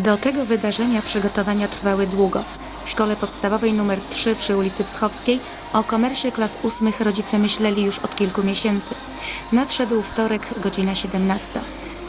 Do tego wydarzenia przygotowania trwały długo. W szkole podstawowej nr 3 przy ulicy Wschowskiej o komersie klas ósmych rodzice myśleli już od kilku miesięcy. Nadszedł wtorek, godzina 17.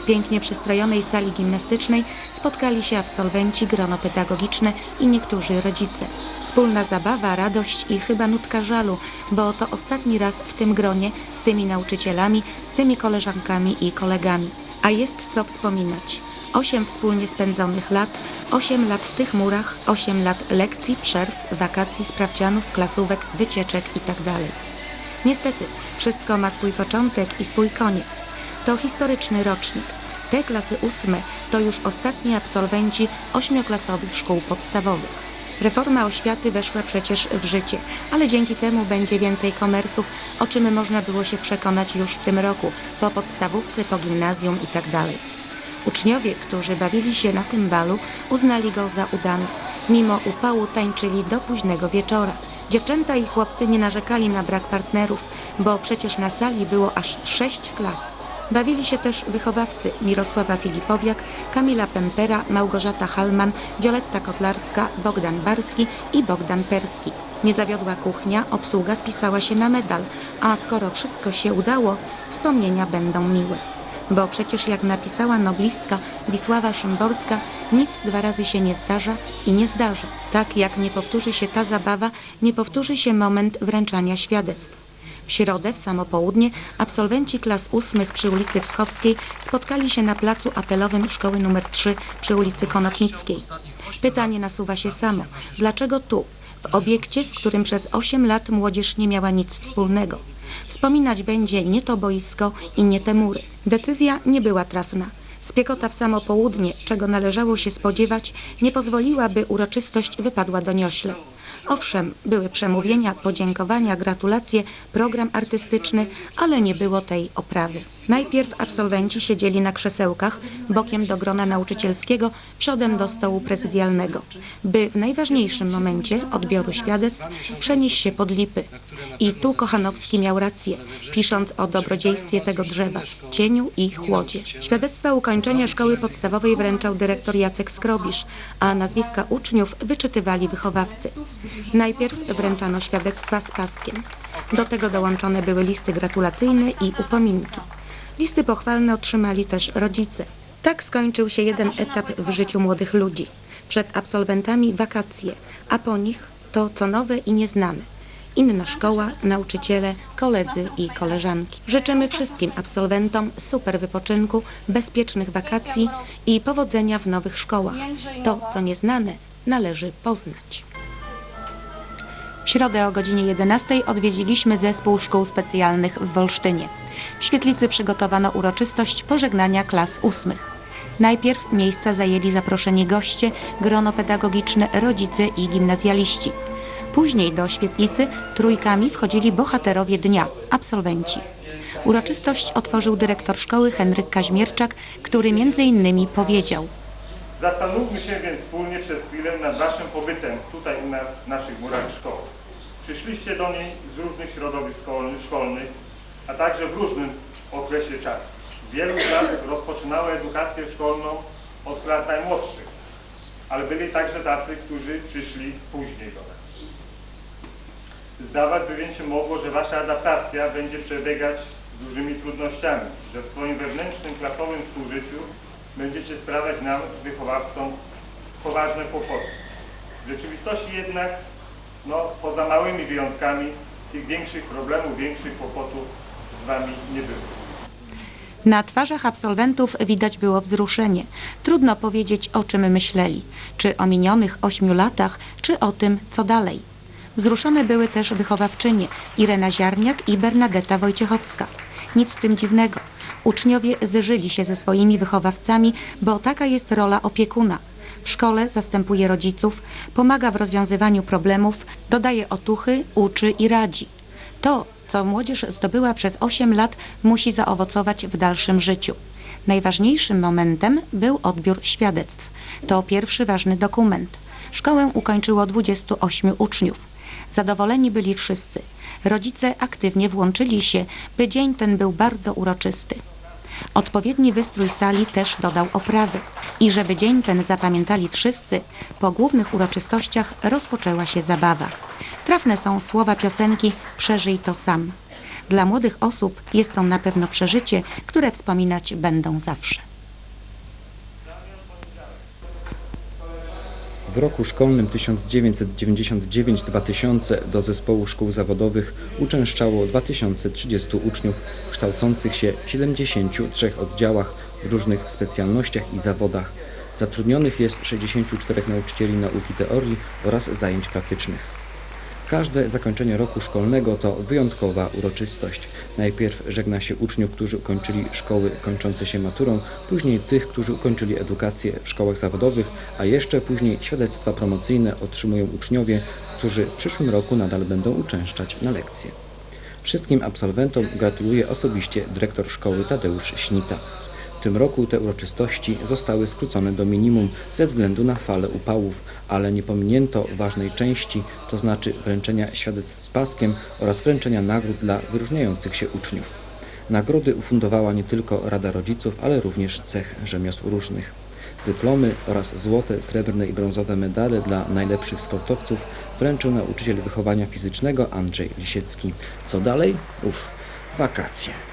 W pięknie przystrojonej sali gimnastycznej spotkali się absolwenci, grono pedagogiczne i niektórzy rodzice. Wspólna zabawa, radość i chyba nutka żalu, bo to ostatni raz w tym gronie z tymi nauczycielami, z tymi koleżankami i kolegami. A jest co wspominać. Osiem wspólnie spędzonych lat, osiem lat w tych murach, osiem lat lekcji, przerw, wakacji, sprawdzianów, klasówek, wycieczek itd. Niestety, wszystko ma swój początek i swój koniec. To historyczny rocznik. Te klasy ósme to już ostatni absolwenci ośmioklasowych szkół podstawowych. Reforma oświaty weszła przecież w życie, ale dzięki temu będzie więcej komersów, o czym można było się przekonać już w tym roku, po podstawówce, po gimnazjum itd. Uczniowie, którzy bawili się na tym balu, uznali go za udany. Mimo upału tańczyli do późnego wieczora. Dziewczęta i chłopcy nie narzekali na brak partnerów, bo przecież na sali było aż sześć klas. Bawili się też wychowawcy Mirosława Filipowiak, Kamila Pempera, Małgorzata Halman, Wioletta Kotlarska, Bogdan Barski i Bogdan Perski. Nie zawiodła kuchnia, obsługa spisała się na medal, a skoro wszystko się udało, wspomnienia będą miłe. Bo przecież jak napisała noblistka Wisława Szymborska, nic dwa razy się nie zdarza i nie zdarzy. Tak jak nie powtórzy się ta zabawa, nie powtórzy się moment wręczania świadectw. W środę, w samo południe, absolwenci klas ósmych przy ulicy Wschowskiej spotkali się na placu apelowym szkoły nr 3 przy ulicy Konopnickiej. Pytanie nasuwa się samo. Dlaczego tu, w obiekcie, z którym przez 8 lat młodzież nie miała nic wspólnego? Wspominać będzie nie to boisko i nie te mury. Decyzja nie była trafna. Spiekota w samo południe, czego należało się spodziewać, nie pozwoliła, by uroczystość wypadła doniośle. Owszem, były przemówienia, podziękowania, gratulacje, program artystyczny, ale nie było tej oprawy. Najpierw absolwenci siedzieli na krzesełkach, bokiem do grona nauczycielskiego, przodem do stołu prezydialnego, by w najważniejszym momencie odbioru świadectw przenieść się pod lipy. I tu Kochanowski miał rację, pisząc o dobrodziejstwie tego drzewa, cieniu i chłodzie. Świadectwa ukończenia szkoły podstawowej wręczał dyrektor Jacek Skrobisz, a nazwiska uczniów wyczytywali wychowawcy. Najpierw wręczano świadectwa z paskiem. Do tego dołączone były listy gratulacyjne i upominki. Listy pochwalne otrzymali też rodzice. Tak skończył się jeden etap w życiu młodych ludzi. Przed absolwentami wakacje, a po nich to co nowe i nieznane. Inna szkoła, nauczyciele, koledzy i koleżanki. Życzymy wszystkim absolwentom super wypoczynku, bezpiecznych wakacji i powodzenia w nowych szkołach. To, co nieznane, należy poznać. W środę o godzinie 11 odwiedziliśmy zespół szkół specjalnych w Wolsztynie. W świetlicy przygotowano uroczystość pożegnania klas ósmych. Najpierw miejsca zajęli zaproszeni goście, grono pedagogiczne, rodzice i gimnazjaliści. Później do świetlicy trójkami wchodzili bohaterowie dnia, absolwenci. Uroczystość otworzył dyrektor szkoły Henryk Kaźmierczak, który między innymi powiedział – Zastanówmy się więc wspólnie przez chwilę nad Waszym pobytem tutaj u nas w naszych murach szkoły. Przyszliście do niej z różnych środowisk szkolnych, a także w różnym okresie czasu. Wielu z nas rozpoczynało edukację szkolną od klas najmłodszych, ale byli także tacy, którzy przyszli później do nas. Zdawać by się mogło, że Wasza adaptacja będzie przebiegać z dużymi trudnościami, że w swoim wewnętrznym klasowym współżyciu będziecie sprawiać nam, wychowawcom, poważne kłopoty. W rzeczywistości jednak, no, poza małymi wyjątkami, tych większych problemów, większych kłopotów z Wami nie było. Na twarzach absolwentów widać było wzruszenie. Trudno powiedzieć, o czym myśleli. Czy o minionych ośmiu latach, czy o tym, co dalej. Wzruszone były też wychowawczynie Irena Ziarniak i Bernadetta Wojciechowska. Nic w tym dziwnego. Uczniowie zżyli się ze swoimi wychowawcami, bo taka jest rola opiekuna. W szkole zastępuje rodziców, pomaga w rozwiązywaniu problemów, dodaje otuchy, uczy i radzi. To, co młodzież zdobyła przez 8 lat, musi zaowocować w dalszym życiu. Najważniejszym momentem był odbiór świadectw. To pierwszy ważny dokument. Szkołę ukończyło 28 uczniów. Zadowoleni byli wszyscy. Rodzice aktywnie włączyli się, by dzień ten był bardzo uroczysty. Odpowiedni wystrój sali też dodał oprawy. I żeby dzień ten zapamiętali wszyscy, po głównych uroczystościach rozpoczęła się zabawa. Trafne są słowa piosenki Przeżyj to sam. Dla młodych osób jest to na pewno przeżycie, które wspominać będą zawsze. W roku szkolnym 1999-2000 do zespołu szkół zawodowych uczęszczało 2030 uczniów kształcących się w 73 oddziałach w różnych specjalnościach i zawodach. Zatrudnionych jest 64 nauczycieli nauki teorii oraz zajęć praktycznych. Każde zakończenie roku szkolnego to wyjątkowa uroczystość. Najpierw żegna się uczniów, którzy ukończyli szkoły kończące się maturą, później tych, którzy ukończyli edukację w szkołach zawodowych, a jeszcze później świadectwa promocyjne otrzymują uczniowie, którzy w przyszłym roku nadal będą uczęszczać na lekcje. Wszystkim absolwentom gratuluje osobiście dyrektor szkoły Tadeusz Śnita. W tym roku te uroczystości zostały skrócone do minimum ze względu na falę upałów, ale nie pominięto ważnej części, to znaczy wręczenia świadectw z paskiem oraz wręczenia nagród dla wyróżniających się uczniów. Nagrody ufundowała nie tylko Rada Rodziców, ale również cech rzemiosł różnych. Dyplomy oraz złote, srebrne i brązowe medale dla najlepszych sportowców wręczył nauczyciel wychowania fizycznego Andrzej Lisiecki. Co dalej? Uf, wakacje.